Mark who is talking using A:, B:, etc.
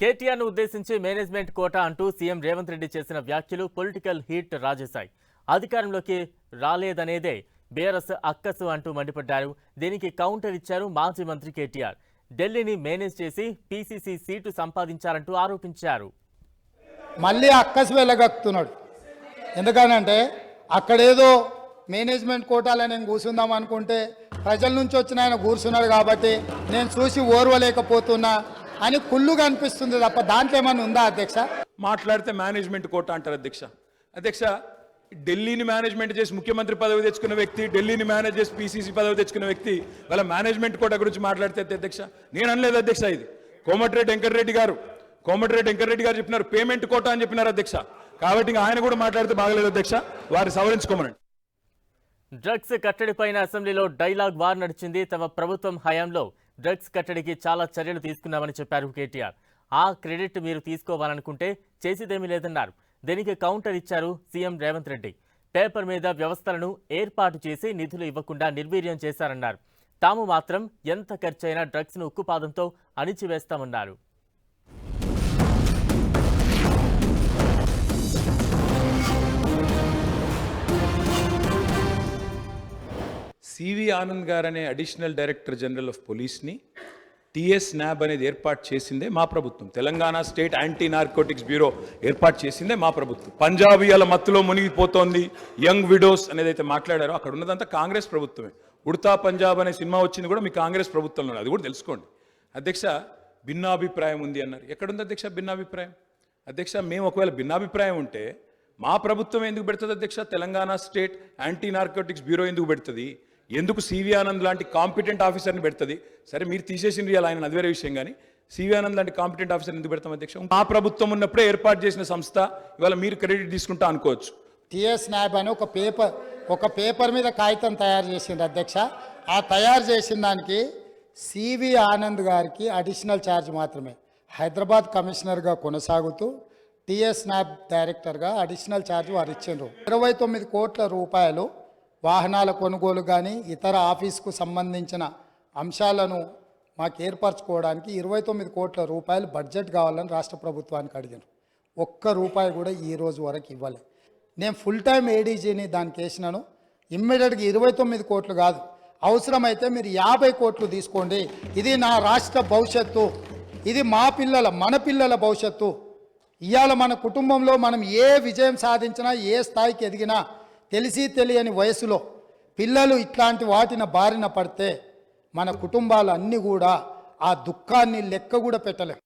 A: కేటీఆర్ను ఉద్దేశించి management quota అంటూ CM Revanth Reddy చేసిన వ్యాఖ్యలు పొలిటికల్ హీట్ రాజేశాయి. అధికారంలోకి రాలేదనేదే బీఆర్ఎస్ అక్కసు అంటూ మండిపడ్డారు. దీనికి కౌంటర్ ఇచ్చారు మాజీ మంత్రి కేటీఆర్. ఢిల్లీని మేనేజ్ చేసి పీసీసీ సీటు సంపాదించారంటూ ఆరోపించారు.
B: మళ్ళీ అక్కసు వెళ్ళగక్కుతున్నాడు. ఎందుకనంటే అక్కడేదో మేనేజ్మెంట్ కోటాలో నేను కూర్చుందాం అనుకుంటే ప్రజల నుంచి వచ్చిన ఆయన కూర్చున్నాడు కాబట్టి నేను చూసి ఓర్వలేకపోతున్నా. అని కుళ్ళుగా అనిపిస్తుంది తప్ప దాంట్లో ఏమైనా ఉందా అధ్యక్ష?
C: మాట్లాడితే మేనేజ్మెంట్ కోట అంటారు అధ్యక్ష. అధ్యక్ష ఢిల్లీని మేనేజ్మెంట్ చేసి ముఖ్యమంత్రి పదవి తెచ్చుకున్న వ్యక్తి ఢిల్లీని మేనేజ్ చేసి పీసీసీ పదవి తెచ్చుకున్న వ్యక్తి వాళ్ళ మేనేజ్మెంట్ కోట గురించి మాట్లాడితే అధ్యక్ష? నేను అనలేదు అధ్యక్ష ఇది. కోమటిరెడ్డి వెంకటరెడ్డి గారు కోమటిరెడ్డి వెంకటరెడ్డి గారు చెప్పినారు పేమెంట్ కోట అని చెప్పినారు అధ్యక్ష. కాబట్టి ఇంకా ఆయన కూడా మాట్లాడితే బాగలేదు అధ్యక్ష. వారి సవరించుకోమనండి.
A: డ్రగ్స్ కట్టడిపైన అసెంబ్లీలో డైలాగ్ వార్ నడిచింది తమ ప్రభుత్వం హయాంలో. డ్రగ్స్ కట్టడికి చాలా చర్యలు తీసుకున్నామని చెప్పారు కేటీఆర్. ఆ క్రెడిట్ మీరు తీసుకోవాలనుకుంటే చేసేదేమీ లేదన్నారు. దీనికి కౌంటర్ ఇచ్చారు సీఎం రేవంత్ రెడ్డి. పేపర్ మీద వ్యవస్థలను ఏర్పాటు చేసి నిధులు ఇవ్వకుండా నిర్వీర్యం చేశారన్నారు. తాము మాత్రం ఎంత ఖర్చైనా డ్రగ్స్ను ఉక్కుపాదంతో అణిచివేస్తామన్నారు.
C: సివి ఆనంద్ గారు అనే అడిషనల్ డైరెక్టర్ జనరల్ ఆఫ్ పోలీస్ని టిఎస్ న్యాబ్ అనేది ఏర్పాటు చేసిందే మా ప్రభుత్వం. Telangana state anti narcotics bureau ఏర్పాటు చేసిందే మా ప్రభుత్వం. పంజాబీయాల మత్తులో మునిగిపోతోంది. యంగ్ విడోస్ అనేది అయితే మాట్లాడారో. అక్కడ ఉన్నదంతా కాంగ్రెస్ ప్రభుత్వమే. ఉడతా పంజాబ్ అనే సినిమా వచ్చింది కూడా మీ కాంగ్రెస్ ప్రభుత్వంలో అది కూడా తెలుసుకోండి. అధ్యక్ష భిన్నాభిప్రాయం ఉంది అన్నారు. ఎక్కడుంది అధ్యక్ష భిన్నాభిప్రాయం? అధ్యక్ష మేము ఒకవేళ భిన్నాభిప్రాయం ఉంటే మా ప్రభుత్వం ఎందుకు పెడుతుంది అధ్యక్ష? Telangana state anti narcotics bureau ఎందుకు పెడుతుంది? ఎందుకు సివి ఆనంద్ లాంటి కాంపిటెంట్ ఆఫీసర్ని పెడుతుంది? సరే మీరు తీసేసింది ఇలా ఆయన అది వేరే విషయం కానీ సివి ఆనంద్ లాంటి కాంపిటెంట్ ఆఫీసర్ ఎందుకు పెడతాం అధ్యక్ష? మా ప్రభుత్వం ఉన్నప్పుడే ఏర్పాటు చేసిన సంస్థ ఇవాళ మీరు క్రెడిట్ తీసుకుంటా అనుకోవచ్చు.
B: టిఎస్ నాబ్ అని ఒక పేపర్ ఒక పేపర్ మీద కాగితం తయారు చేసింది అధ్యక్ష. ఆ తయారు చేసిన దానికి సివి ఆనంద్ గారికి అడిషనల్ ఛార్జ్ మాత్రమే. హైదరాబాద్ కమిషనర్గా కొనసాగుతూ టిఎస్ నాబ్ డైరెక్టర్గా అడిషనల్ ఛార్జ్ వారు ఇచ్చిండ్రు. ఇరవై తొమ్మిది కోట్ల రూపాయలు వాహనాల కొనుగోలు కానీ ఇతర ఆఫీస్కు సంబంధించిన అంశాలను మాకు ఏర్పరచుకోవడానికి ఇరవై తొమ్మిది కోట్ల రూపాయలు బడ్జెట్ కావాలని రాష్ట్ర ప్రభుత్వానికి అడిగారు. ఒక్క రూపాయి కూడా ఈ రోజు వరకు ఇవ్వలే. నేను ఫుల్ టైం ఏడీజీని దానికి వేసినాను. ఇమ్మీడియట్గా ఇరవై తొమ్మిది కోట్లు కాదు. అవసరమైతే మీరు యాభై కోట్లు తీసుకోండి. ఇది నా రాష్ట్ర భవిష్యత్తు. ఇది మా పిల్లల మన పిల్లల భవిష్యత్తు. ఇవాళ మన కుటుంబంలో మనం ఏ విజయం సాధించినా ఏ స్థాయికి ఎదిగినా తెలిసి తెలియని వయసులో పిల్లలు ఇట్లాంటి వాటిన బారిన పడితే మన కుటుంబాలు అన్నీ కూడా ఆ దుఃఖాన్ని లెక్క కూడా పెట్టలేం.